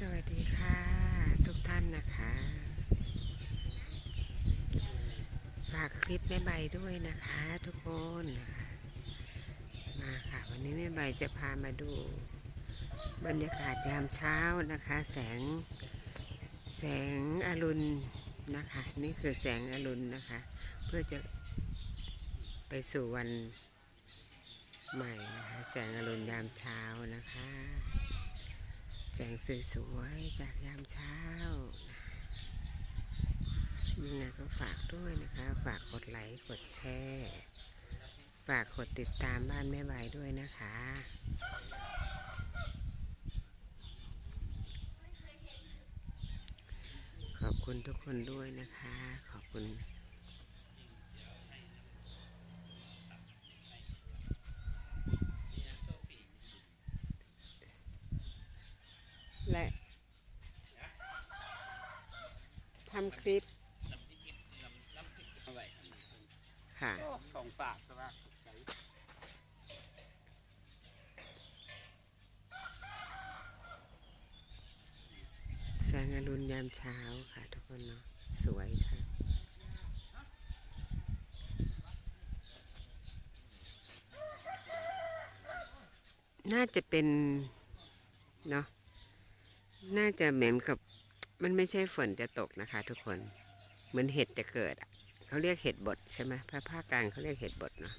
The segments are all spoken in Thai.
สวัสดีค่ะ ทุกท่านนะคะ ฝากคลิปแม่ใบด้วยนะคะ ทุกคนนะคะมาค่ะ วันนี้แม่ใบจะพามาดู บรรยากาศยามเช้านะคะ แสงแสงอรุณนะคะ นี่คือแสงอรุณนะคะ เพื่อจะไปสู่วันใหม่นะคะแสงอรุณยามเช้านะคะ แสงสวยๆจากยามเช้ายังไงก็ฝากด้วยนะคะ ฝากกดไลค์กดแชร์ฝากกดติดตามบ้านแม่ใบด้วยนะคะ ขอบคุณทุกคนด้วยนะคะ ขอบคุณ และ ทำคลิปค่ะของฝากสวัสดีแสงอรุณยามเช้าค่ะทุกคนเนาะสวยค่ะน่าจะเป็นเนาะน่าจะเหมือนกับ มันไม่ใช่ฝนจะตกนะคะ ทุกคน เหมือนเห็ดจะเกิดเขาเรียกเห็ดบดใช่ไหมภาคภาคกลางเขาเรียกเห็ดบดเนาะ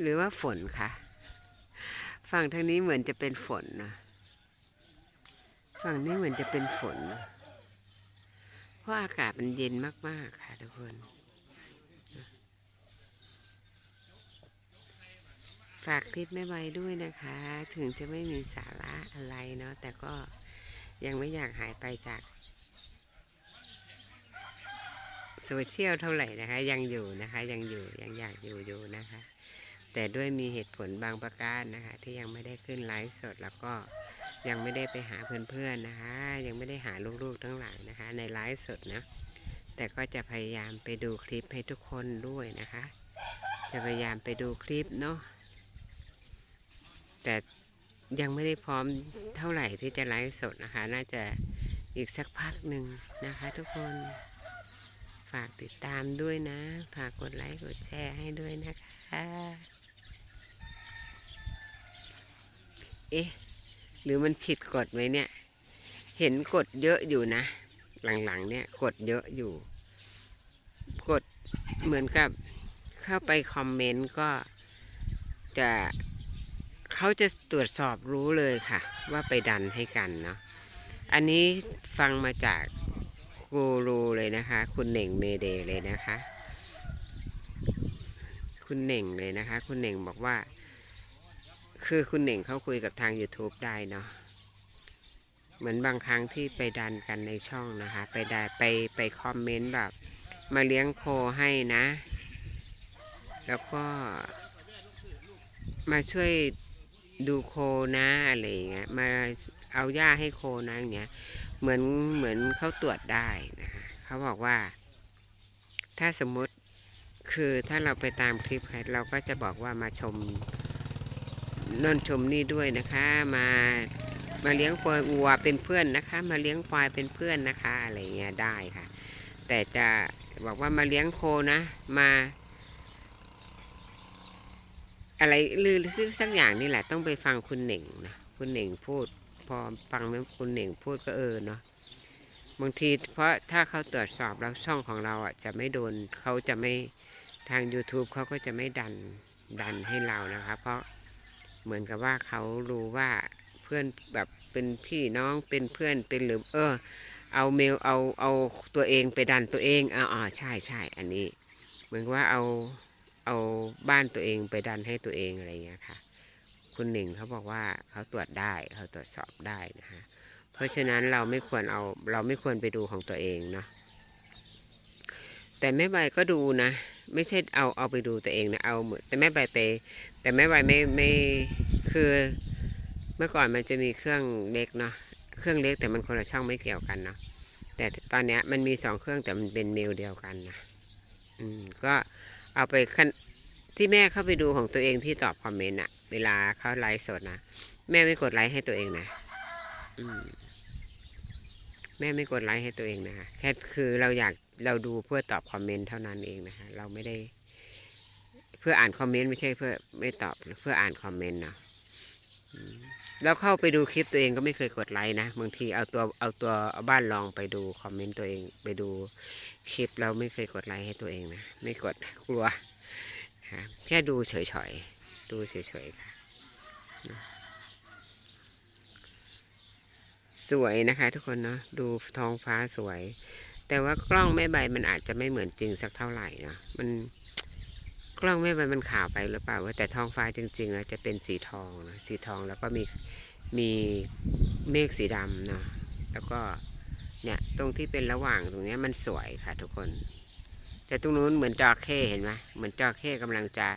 หรือว่าฝนคะฝั่งทางนี้เหมือนจะเป็นฝนนะฝั่งนี้เหมือนจะเป็นฝนนะเพราะอากาศมันเย็นมาก ๆ ค่ะทุกคน ฝากคลิปแม่ใบด้วยนะคะ ถึงจะไม่มีสาระอะไรเนาะแต่ก็ ยังไม่อยากหายไปจากโซเชียลเท่าไหร่นะคะ ยังอยู่นะคะ ยังอยู่ยังอยากอยู่อยู่นะคะ แต่ด้วยมีเหตุผลบางประการนะคะ ที่ยังไม่ได้ขึ้นไลฟ์สดแล้วก็ยังไม่ได้ไปหาเพื่อนๆนะคะ ยังไม่ได้หาลูกๆทั้งหลายนะคะ ในไลฟ์สดนะแต่ก็จะพยายามไปดูคลิปให้ทุกคนด้วยนะคะ จะพยายามไปดูคลิปเนาะแต่ ยังไม่ได้พร้อมเท่าไหร่ที่จะไลฟ์สดนะคะ น่าจะอีกสักพักหนึ่งนะคะ ทุกคนฝากติดตามด้วยนะ ฝากกดไลค์กดแชร์ให้ด้วยนะคะ เอ๊ะ หรือมันผิดกฎไหมเนี่ย เห็นกฎเยอะอยู่นะ หลังๆเนี่ยกฎเยอะอยู่กฎเหมือนกับเข้าไปคอมเมนต์ก็จะ เขาจะตรวจสอบรู้เลยค่ะ ว่าไปดันให้กันเนาะอันนี้ฟังมาจากกูรูเลยนะคะ คุณเหน่งเมเดเลยนะคะ คุณเหน่งเลยนะคะ คุณเหน่งบอกว่า คือคุณเหน่งเขาคุยกับทาง YouTube ได้เนาะเหมือนบางครั้งที่ไปดันกันในช่องนะคะ ไปได้ไปไปคอมเมนต์แบบ มาเลี้ยงโคให้นะ แล้วก็มาช่วย ดูโคนะอะไรเงี้ยมาเอาหญ้าให้โคนะอย่างเงี้ยเหมือนเหมือนเขาตรวจได้นะคะเขาบอกว่า ถ้าสมมติคือถ้าเราไปตามคลิปเราก็จะบอกว่ามาชมนนชมนี่ด้วยนะคะ มามาเลี้ยงควายวัวเป็นเพื่อนนะคะ มาเลี้ยงควายเป็นเพื่อนนะคะอะไรเงี้ยได้ค่ะ แต่จะบอกว่ามาเลี้ยงโคนะ มา อะไรลือซื้อสักอย่างนี่แหละต้องไปฟังคุณเหน่งนะคุณเหน่งพูด พอฟังคุณเหน่งพูดก็เออเนาะบางทีเพราะถ้าเขาตรวจสอบแล้วช่องของเราอะจะไม่โดนเขาจะไม่ทาง YouTube เขาก็จะไม่ดันดันให้เรานะคะ เพราะเหมือนกับว่าเขารู้ว่าเพื่อนแบบเป็นพี่น้องเป็นเพื่อนเป็นหรือเออ เอาเมลเอาเอาตัวเองไปดันตัวเองอ่าอ่าใช่ใช่อันนี้ เหมือนว่าเอา เอาบ้านตัวเองไปดันให้ตัวเองอะไรเงี้ยค่ะ คุณหนึ่งเขาบอกว่าเขาตรวจได้เขาตรวจสอบได้นะฮะเพราะฉะนั้นเราไม่ควรเอาเราไม่ควรไปดูของตัวเองเนาะแต่แม่ใบก็ดูนะ ไม่ใช่เอาเอาไปดูตัวเองนะเอาเหมือนแต่แม่ใบไปแต่แม่ใบไม่ไม่คือเมื่อก่อนมันจะมีเครื่องเล็กเนาะเครื่องเล็กแต่มันคนละช่องไม่เกี่ยวกันเนาะแต่ตอนเนี้ยมันมีสองเครื่องแต่มันเป็นเมลเดียวกันนะอืมก็ เอาไปขั้นที่แม่เข้าไปดูของตัวเองที่ตอบคอมเมนต์อะเวลาเขาไลฟ์สดนะแม่ไม่กดไลค์ให้ตัวเองนะอืมแม่ไม่กดไลค์ให้ตัวเองนะคะแค่คือเราอยากเราดูเพื่อตอบคอมเมนต์เท่านั้นเองนะคะเราไม่ได้ เพื่ออ่านคอมเมนต์ไม่ใช่เพื่อไม่ตอบเพื่ออ่านคอมเมนต์เนาะ อืมเราเข้าไปดูคลิปตัวเองก็ไม่เคยกดไลค์นะบางทีเอาตัวเอาตัวเอาบ้านลองไปดูคอมเมนต์ตัวเองไปดูคลิปเราไม่เคยกดไลค์ให้ตัวเองนะไม่กดกลัวแค่ดูเฉยๆดูเฉยๆค่ะสวยนะคะ ทุกคนเนาะดูท้องฟ้าสวย แต่ว่ากล้องแม่ใบมันอาจจะไม่เหมือนจริงสักเท่าไหร่นะมัน กล้องแม่ใบมันขาวไปหรือเปล่าว่าแต่ท้องฟ้าจริงๆแล้วจะเป็นสีทองนะสีทองแล้วก็มีมีเมฆสีดำเนาะแล้วก็เนี่ยตรงที่เป็นระหว่างตรงนี้มันสวยค่ะทุกคน แต่ตรงนู้นเหมือนจระเข้เห็นไหมเหมือนจระเข้กำลังจะ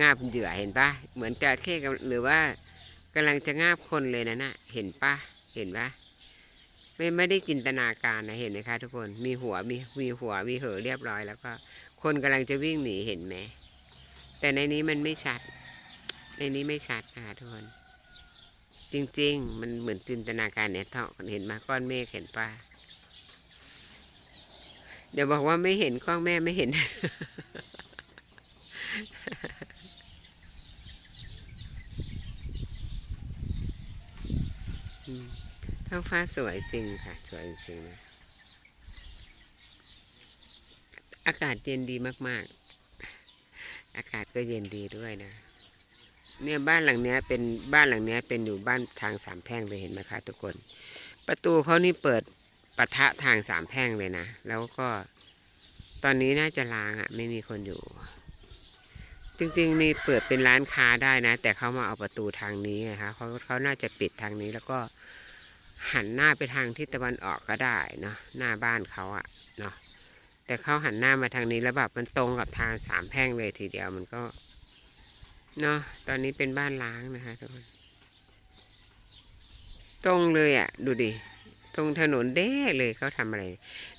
งาบเหยื่อเห็นปะเหมือนจระเข้หรือว่ากำลังจะงาบคนเลยนะน่ะเห็นปะเห็นปะไม่ไม่ได้จินตนาการนะเห็นไหมคะ ทุกคนมีหัวมีมีหัวมีเหอเรียบร้อย แล้วก็คนกำลังจะวิ่งหนีเห็นไหม แต่ในนี้มันไม่ชัด ในนี้ไม่ชัดนะคะทุกคนจริง ๆ มันเหมือนจินตนาการเนี่ยเท่าเห็นมาก้อนเมฆเห็นปะเดี๋ยวบอกว่าไม่เห็นกล้องแม่ไม่เห็น ท้องฟ้าสวยจริงค่ะ สวยจริงๆนะ อากาศเย็นดีมาก ๆ อากาศก็เย็นดีด้วยนะ เนี่ยบ้านหลังเนี้ยเป็นบ้านหลังเนี้ยเป็นอยู่บ้านทางสามแพร่งเลยเห็นไหมคะทุกคน ประตูเขานี่เปิดปะทะทางสามแพร่งเลยนะ แล้วก็ตอนนี้น่าจะล้างอะ่ะ ไม่มีคนอยู่ จริงๆนี่เปิดเป็นร้านค้าได้นะ แต่เขามาเอาประตูทางนี้ไงคะเขาเขาน่าจะปิดทางนี้แล้วก็หันหน้าไปทางทิศตะวันออกก็ได้เนาะหน้าบ้านเขาอะเนาะ แต่เขาหันหน้ามาทางนี้แล้วแบบมันตรงกับทางสามแพร่งเลยทีเดียวมันก็เนาะตอนนี้เป็นบ้านล้างนะคะทุกคนตรงเลยอะดูดิตรงถนนเด้เลยเขาทำอะไร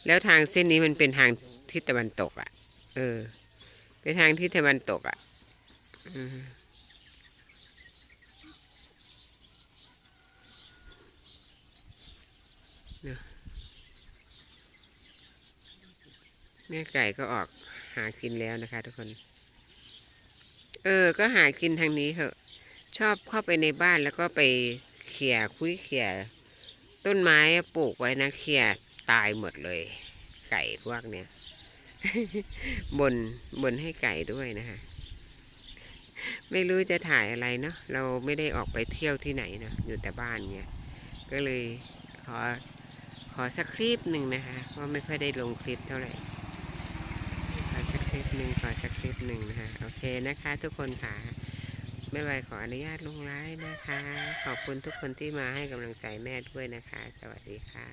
แล้วทางเส้นนี้มันเป็นทางทิศตะวันตกอะเออ เป็นทางทิศตะวันตกอะอืม แม่ไก่ก็ออกหากินแล้วนะคะทุกคน เออ ก็หากินทางนี้เถอะ ชอบเข้าไปในบ้านแล้วก็ไปเขี่ยคุยเขี่ยต้นไม้ปลูกไว้นะเขี่ยตายหมดเลย ไก่พวกเนี้ยบนบนให้ไก่ด้วยนะคะไม่รู้จะถ่ายอะไรเนาะเราไม่ได้ออกไปเที่ยวที่ไหนเนาะอยู่แต่บ้านเงี้ยก็เลยขอขอสักคลิปหนึ่งนะคะเพราะไม่ค่อยได้ลงคลิปเท่าไหร่ ลิปหนึ่งขอสักคลิปหนึ่งนะคะโอเคนะคะทุกคนค่ะไม่ไหวขออนุญาตลงไลน์นะคะ ขอบคุณทุกคนที่มาให้กำลังใจแม่ด้วยนะคะ สวัสดีค่ะ